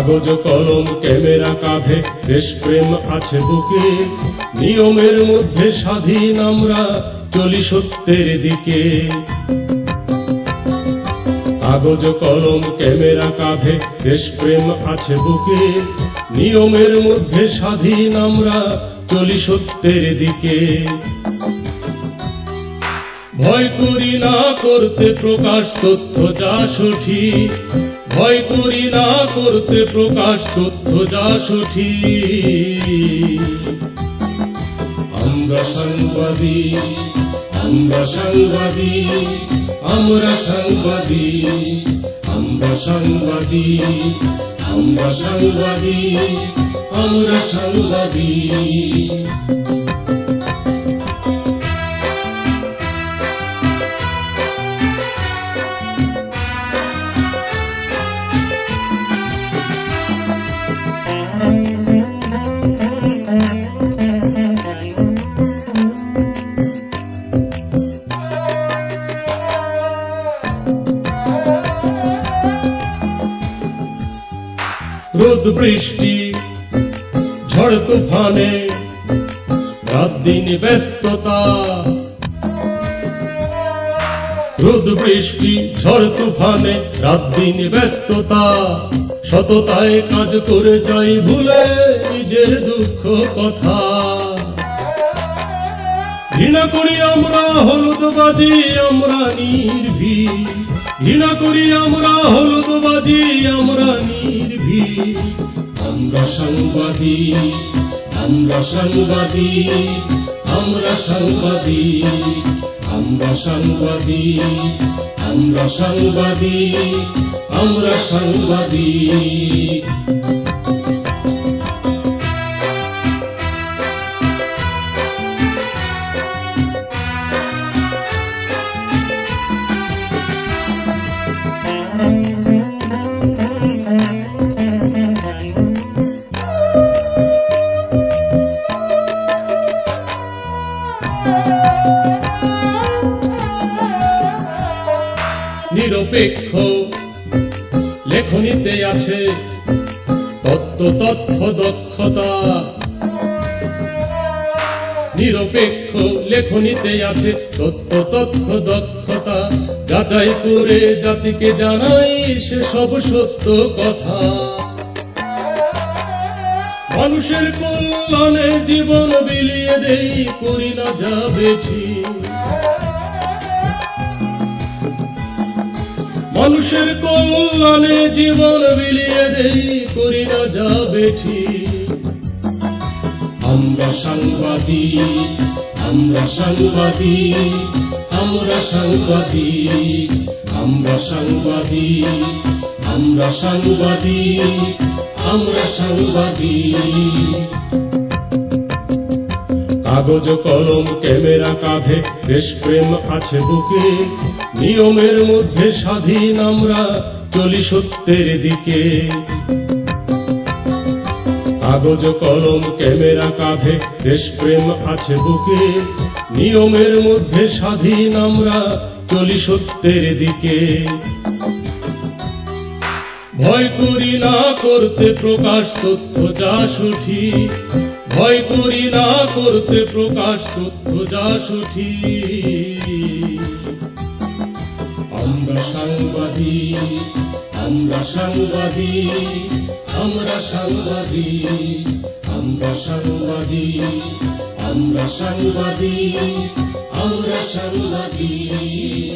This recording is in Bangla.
কাগজ কলম, ক্যামেরা কাঁধে। দেশপ্রেম আছে বুকে, নিয়মের মধ্যে স্বাধীন আমরা চলি সত্যের দিকে। কাগজ কলম, ক্যামেরা কাঁধে, দেশপ্রেম আছে বুকে, নিয়মের মধ্যে স্বাধীন আমরা চলি সত্যের দিকে। ভয় করি না করতে প্রকাশ তথ্য যা সঠিক ভয় করি না করতে প্রকাশ তথ্য যা সঠিক। আমরা সাংবাদিক আমরা সাংবাদিক আমরা সাংবাদিক আমরা সাংবাদিক আমরা সাংবাদিক আমরা সাংবাদিক। রোদ বৃষ্টি, ঝড় তুফানে, রাত দিন ব্যস্ততা। রোদ বৃষ্টি, ঝড় তুফানে, রাত দিন ব্যস্ততা। সততায় কাজ করে যাই ভুলে নিজের দুঃখ কথা। ঘৃণা করি আমরা, হলুদ বাজি আমরা নির্ভীক। ঘৃণা করি আমরা হলুদ বাজি আমরা নির্ভীক। আমরা সংবাদী আমরা সংবাদী আমরা সংবাদী আমরা সংবাদী আমরা সংবাদী আমরা সাংবাদিক। নিরপেক্ষ। লেখনীতে আছে তত্ত্ব, তথ্য, দক্ষতা। নিরপেক্ষ লেখনীতে আছে তত্ত্ব, তথ্য, দক্ষতা। যাচাই করে জাতিকে জানাই সে সব সত্য কথা। মানুষের কল্যাণে জীবন বিলিয়ে দেই, করি না যাবে ঠিক মানুষের কল্যাণে জীবন বিলিয়ে দেই, করি না যাবে ঠিক আমরা সাংবাদিক আমরা সাংবাদিক আমরা সাংবাদিক আমরা সাংবাদিক আমরা সাংবাদিক আমরা সাংবাদিক। কাগজ, কলম, ক্যামেরা, কাঁধে দেশপ্রেম আছে বুকে। নিয়মের মধ্যে স্বাধীন আমরা চলি সত্যের দিকে। কাগজ, কলম, ক্যামেরা, কাঁধে দেশপ্রেম আছে বুকে। নিয়মের মধ্যে স্বাধীন আমরা চলি সত্যের দিকে। ভয় করি না করতে প্রকাশ তথ্য যা সঠিক। ভয় করি না করতে প্রকাশ তথ্য যা সঠিক। আমরা সাংবাদিক আমরা সাংবাদিক আমরা সাংবাদিক আমরা সাংবাদিক আমরা সাংবাদিক আমরা সাংবাদিক।